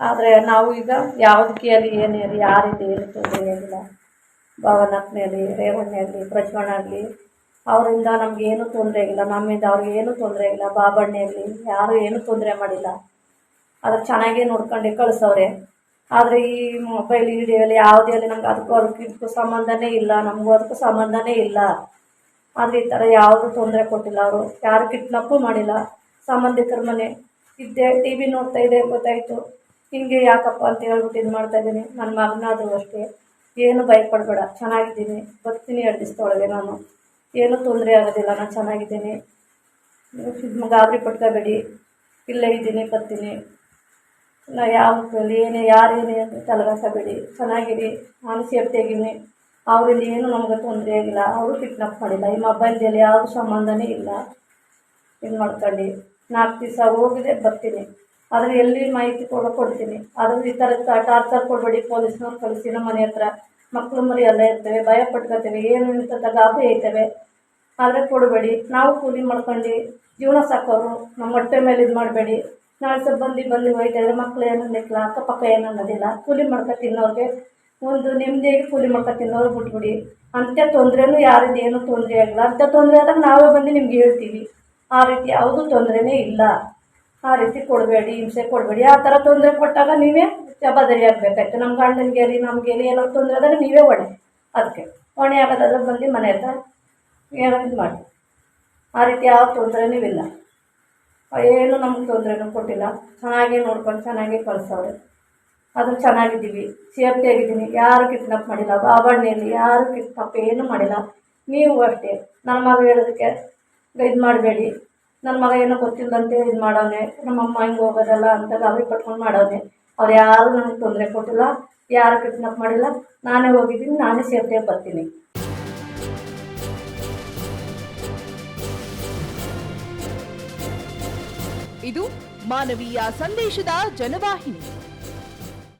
ಆದರೆ ನಾವು ಈಗ ಯಾವುದಕ್ಕೆ ಅಲ್ಲಿ ಏನೇ ಇರಲಿ ಯಾರಿಂದ ಏನು ತೊಂದರೆ ಏನಿಲ್ಲ ಭಾವನಾತ್ಮೆ ಆಗಲಿ ರೇವಣ್ಣ ಆಗಲಿ ಪ್ರಜ್ವಣ ಆಗಲಿ, ಅವರಿಂದ ನಮಗೇನು ತೊಂದರೆ ಇಲ್ಲ. ನಮ್ಮಿಂದ ಅವ್ರಿಗೆ ಏನು ತೊಂದರೆ ಇಲ್ಲ. ಬಾಬಣ್ಣೆ ಆಗಲಿ, ಯಾರೂ ಏನೂ ತೊಂದರೆ ಮಾಡಿಲ್ಲ. ಅದ್ರ ಚೆನ್ನಾಗೇ ನೋಡ್ಕೊಂಡು ಕಳಿಸವ್ರೆ. ಆದರೆ ಈ ಮೊಬೈಲ್ ವಿಡಿಯೋಲಿ ಯಾವುದೇ ಅಲ್ಲಿ ನಮ್ಗೆ ಅದಕ್ಕೂ ಅದಕ್ಕೂ ಇದಕ್ಕೂ ಸಂಬಂಧನೇ ಇಲ್ಲ. ನಮಗೂ ಅದಕ್ಕೂ ಸಂಬಂಧನೇ ಇಲ್ಲ. ಆದರೆ ಈ ಥರ ಯಾವುದೂ ತೊಂದರೆ ಕೊಟ್ಟಿಲ್ಲ ಅವರು. ಯಾರು ಕಿಡ್ನಪ್ಪು ಮಾಡಿಲ್ಲ. ಸಂಬಂಧಿಕರ ಮನೆ. ಇದ್ದೆ ಟಿ ವಿ ನೋಡ್ತಾ ಇದೆ, ಗೊತ್ತಾಯಿತು. ಹಿಂಗೆ ಯಾಕಪ್ಪ ಅಂತ ಹೇಳ್ಬಿಟ್ಟು ಇದು ಮಾಡ್ತಾ ಇದ್ದೀನಿ. ನನ್ನ ಮಗನಾದರೂ ಅಷ್ಟೇ. ಏನು ಭಯಪಡಬೇಡ. ಚೆನ್ನಾಗಿದ್ದೀನಿ. ಬರ್ತೀನಿ ಎರಡು ದಿವಸದೊಳಗೆ ನಾನು. ಏನೂ ತೊಂದರೆ ಆಗೋದಿಲ್ಲ. ನಾನು ಚೆನ್ನಾಗಿದ್ದೀನಿ. ಗಾಬರಿ ಪಟ್ಕೋಬೇಡಿ. ಇಲ್ಲೇ ಇದ್ದೀನಿ, ಬರ್ತೀನಿ. ನಾ ಯಾವ ಏನೇ ಯಾರೇನೇ ಅಂತ ತಲೆಗಾಸಬೇಡಿ ಚೆನ್ನಾಗಿರಿ. ನಾನು ಸೇಫ್ಟಿಯಾಗಿದ್ದೀನಿ ಅವರಿಂದ ಏನು ನಮಗೆ ತೊಂದರೆ ಆಗಿಲ್ಲ. ಅವರು ಕಿಡ್ನಾಪ್ ಮಾಡಿಲ್ಲ. ಈ ಮೊಬೈಲ್ದಲ್ಲಿ ಯಾವ ಸಂಬಂಧನೇ ಇಲ್ಲ. ಇದು ಮಾಡ್ಕೊಂಡು ನಾಲ್ಕು ದಿವಸ ಹೋಗಿದೆ, ಬರ್ತೀನಿ. ಆದರೆ ಎಲ್ಲಿ ಮಾಹಿತಿ ಕೊಡೋ ಕೊಡ್ತೀನಿ. ಆದರೂ ಈ ಥರ ಟಾರ್ಚರ್ ಕೊಡಬೇಡಿ, ಪೊಲೀಸ್ನವ್ರು ಕಳಿಸಿ, ನಮ್ಮ ಮನೆ ಹತ್ರ. ಮಕ್ಕಳು ಮರಿ ಎಲ್ಲ ಇರ್ತವೆ, ಭಯ ಪಟ್ಕೋತೇವೆ, ಏನು ಅಂತ ಗಾಬರಿ ಐತವೆ. ಆದರೆ ಕೊಡಬೇಡಿ. ನಾವು ಕೂಲಿ ಮಾಡ್ಕೊಂಡು ಜೀವನ ಸಾಕೋರು, ನಮ್ಮ ಹೊಟ್ಟೆ ಮೇಲೆ ಇದು ಮಾಡಬೇಡಿ. ನಾಳೆ ಸ್ವಲ್ಪ ಬಂದು ಬಂದು ಮಕ್ಕಳು ಇದ್ರೆ ಮಕ್ಳು ಏನು ಅನ್ನಕ್ಕಿಲ್ಲ ಅಕ್ಕಪಕ್ಕ ಅನ್ನೋದಿಲ್ಲ ಕೂಲಿ ಮಾಡ್ಕೊ ತಿನ್ನೋರಿಗೆ ಒಂದು ನೆಮ್ಮದಿಯಾಗಿ ಕೂಲಿ ಮಾಡ್ಕೊ ತಿನ್ನೋರು ಬಿಟ್ಬಿಡಿ. ಅಂತ ತೊಂದರೆನೂ ಯಾರಿಂದ ಏನೂ ತೊಂದರೆ ಆಗಿಲ್ಲ ಅಂತ ತೊಂದರೆ ಆದಾಗ ನಾವೇ ಬಂದು ನಿಮ್ಗೆ ಹೇಳ್ತೀವಿ. ಆ ರೀತಿ ಯಾವುದೂ ತೊಂದರೆನೇ ಇಲ್ಲ. ಆ ರೀತಿ ಕೊಡಬೇಡಿ, ಹಿಂಸೆ ಕೊಡಬೇಡಿ. ಆ ಥರ ತೊಂದರೆ ಕೊಟ್ಟಾಗ ನೀವೇ ಜವಾಬ್ದಾರಿ ಆಗಬೇಕಾಯ್ತು. ನಮ್ಮ ಗಂಡನಿಗೆ ರೀ ನಮಗೆ ಏನೋ ತೊಂದರೆ ಆದಾಗ ನೀವೇ ಹೊಣೆ ಅದಕ್ಕೆ ಹೊಣೆ ಆಗೋದಾದ್ರೆ ಬಂದು ಮನೆ ಹತ್ರ ಏನೋ ಇದು ಮಾಡಿ. ಆ ರೀತಿ ಯಾವ ತೊಂದರೆನೂ ಇಲ್ಲ. ಏನು ನಮ್ಗೆ ತೊಂದರೆನೂ ಕೊಟ್ಟಿಲ್ಲ. ಚೆನ್ನಾಗೇ ನೋಡ್ಕೊಂಡು ಚೆನ್ನಾಗೇ ಕಳಿಸೋರು ಅದು ಚೆನ್ನಾಗಿದ್ದೀವಿ. ಸೇಫ್ಟಿ ಆಗಿದ್ದೀನಿ ಯಾರು ಕಿಡ್ನಾಪ್ ಮಾಡಿಲ್ಲ. ಬಾಬಣ್ಣೆಯಲ್ಲಿ ಯಾರು ಕಿಡ್ನಾಪ್ ಏನೂ ಮಾಡಿಲ್ಲ. ನೀವು ಅಷ್ಟೇ. ನಮ್ಮ ಮಗ ಹೇಳೋದಕ್ಕೆ ಇದು ಮಾಡಬೇಡಿ. ನನ್ನ ಮಗ ಏನೋ ಗೊತ್ತಿಲ್ಲದಂತೆ ಇದು ಮಾಡೋನೆ ನಮ್ಮಮ್ಮ ಹಿಂಗೆ ಹೋಗೋದಲ್ಲ ಅಂತ ಗಾಬರಿ ಪಟ್ಕೊಂಡು ಮಾಡೋನೆ ಅವ್ರು ಯಾರು ನನಗೆ ತೊಂದರೆ ಕೊಟ್ಟಿಲ್ಲ, ಯಾರು ಕಿಡ್ನಾಪ್ ಮಾಡಿಲ್ಲ, ನಾನೇ ಹೋಗಿದ್ದೀನಿ, ನಾನೇ ಸೇಫ್ಟಿಯಾಗಿ ಬರ್ತೀನಿ. ಇದು ಮಾನವೀಯ ಸಂದೇಶದ ಜನವಾಹಿನಿ.